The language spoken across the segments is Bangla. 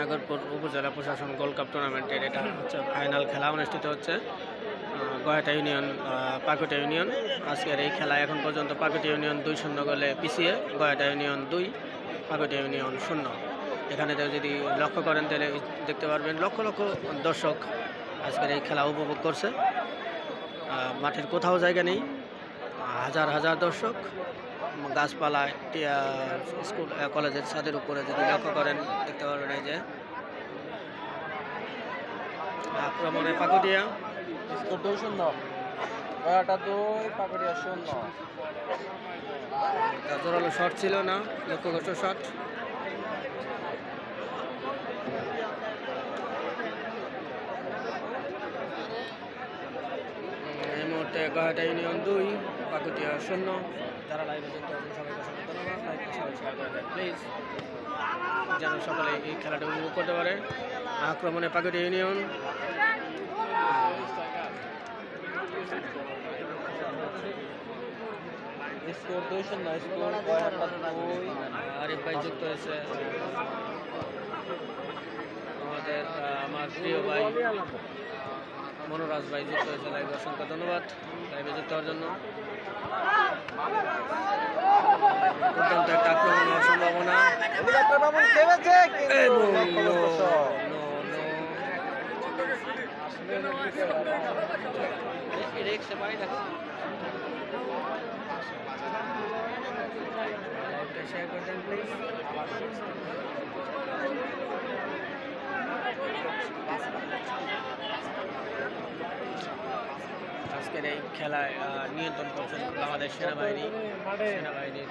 নাগরপুর উপজেলা প্রশাসন গোল্ড কাপ টুর্নামেন্টের এটা হচ্ছে ফাইনাল খেলা অনুষ্ঠিত হচ্ছে গয়াটা ইউনিয়ন পাকুটা ইউনিয়ন আজকের এই খেলা এখন পর্যন্ত পাকুটা ইউনিয়ন দুই শূন্য গোলে পিছিয়ে, গয়াটা ইউনিয়ন দুই, পাকুটা ইউনিয়ন শূন্য। এখানে যদি লক্ষ্য করেন তাহলে দেখতে পারবেন লক্ষ লক্ষ দর্শক আজকের এই খেলা উপভোগ করছে। মাঠের কোথাও জায়গা নেই। হাজার হাজার দর্শক। গাছপালা একটি স্কুল কলেজের ছাদের উপরে যদি লক্ষ্য করেন দেখতে পারবেন এই যে। আক্রমণে পাকুটিয়া। দুই শূন্য। জোরালো শট ছিল না লক্ষ্যগত শট এই মুহূর্তে গহাটা ইউনিয়ন দুই পাকুটিয়া শূন্য। যারা লাইভে যুক্ত আছেন সবাইকে অসংখ্য ধন্যবাদ লাইভটা সবাই শেয়ার করে দেন প্লিজ যেন সকলে এই খেলাটা উপভোগ করতে পারে। আক্রমণে পাকুটিয়া ইউনিয়ন স্কোর দুই শূন্য স্কোর আরিফ ভাই যুক্ত হয়েছে। আমাদের আমার প্রিয় ভাই মনোরাজ ভাই যুক্ত হয়েছে লাইভে অসংখ্য ধন্যবাদ। লাইভে যুক্ত হওয়ার জন্য। দুর্দান্ত একটা আক্রমণ সম্ভাবনা। শেয়ার করে আজকের এই খেলায় নিয়ন্ত্রণ করছেন বাংলাদেশ সেনাবাহিনী। সেনাবাহিনীর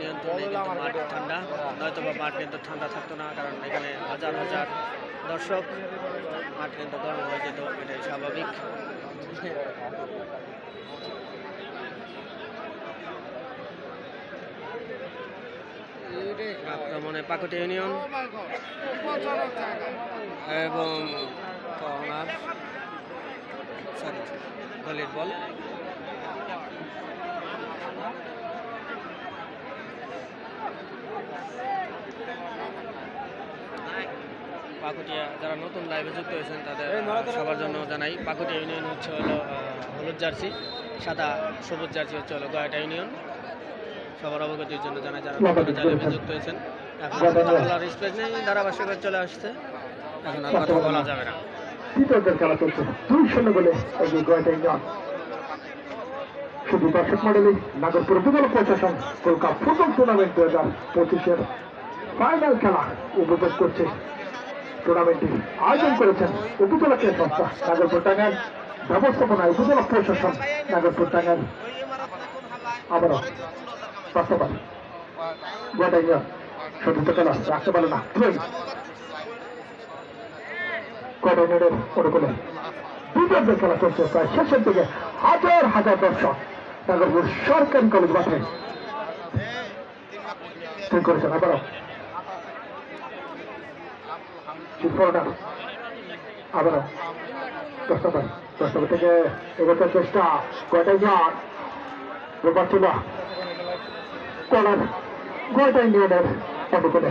নিয়ন্ত্রণে কিন্তু মাঠ ঠান্ডা। নয়তো বা মাঠ কিন্তু ঠান্ডা থাকতো না কারণ এখানে হাজার হাজার দর্শক। মাঠ কিন্তু গরম হয়ে যেত এটাই স্বাভাবিক। আক্রমণে পাকুটি ইউনিয়ন এবং কর্নার। গোলের বল। পাকুটিয়া যারা নতুন লাইভে যুক্ত হয়েছেন তাদের সবার জন্য জানাই পাকুটিয়া ইউনিয়ন হচ্ছে হলো হলুদ জার্সি সাদা সবুজ জার্সি হচ্ছে হলো গয়াটা ইউনিয়ন সবার অবগতির জন্য জানাই যারা নতুন লাইভে যুক্ত হয়েছেন। এখন আর কথা বলার স্পেস নেই ধারাবাহিক চলে আসছে। এখন আর কথা বলা যাবে না। তৃতীয়দের খেলা চলছে। দুই শূন্য বলে এগিয়ে গয়টা ইন্ডিয়ান শুধু দর্শক মন্ডলী নাগরপুর উপজেলা প্রশাসন, কলকাতা ফুটবল টুর্নামেন্ট দু হাজার পঁচিশের ফাইনাল খেলা উপভোগ করছে। টুর্নামেন্টটি আয়োজন করেছেন উপজেলা ক্রীড়া সংস্থা নাগরপুর টাঙ্গাইল ব্যবস্থাপনায় উপজেলা প্রশাসন নাগরপুর টাঙ্গাইল। আবারও বাস্তবায়ন। গয়টা ইন্ডিয়ান তো খেলা রাখতে পারে না। কোঅর্ডিনেটর অনুকূলে দুজনদের খেলা চলছে প্রায় শেষের দিকে। হাজার হাজার দর্শক নাগরপুর সরকারি কলেজ মাঠে ঠিক করেছেন আবারও। আবারও দর্শক দর্শক থেকে এগোতে চেষ্টা কয়টাই যান পাচ্ছি না কলার গোয়টা অনুকূলে?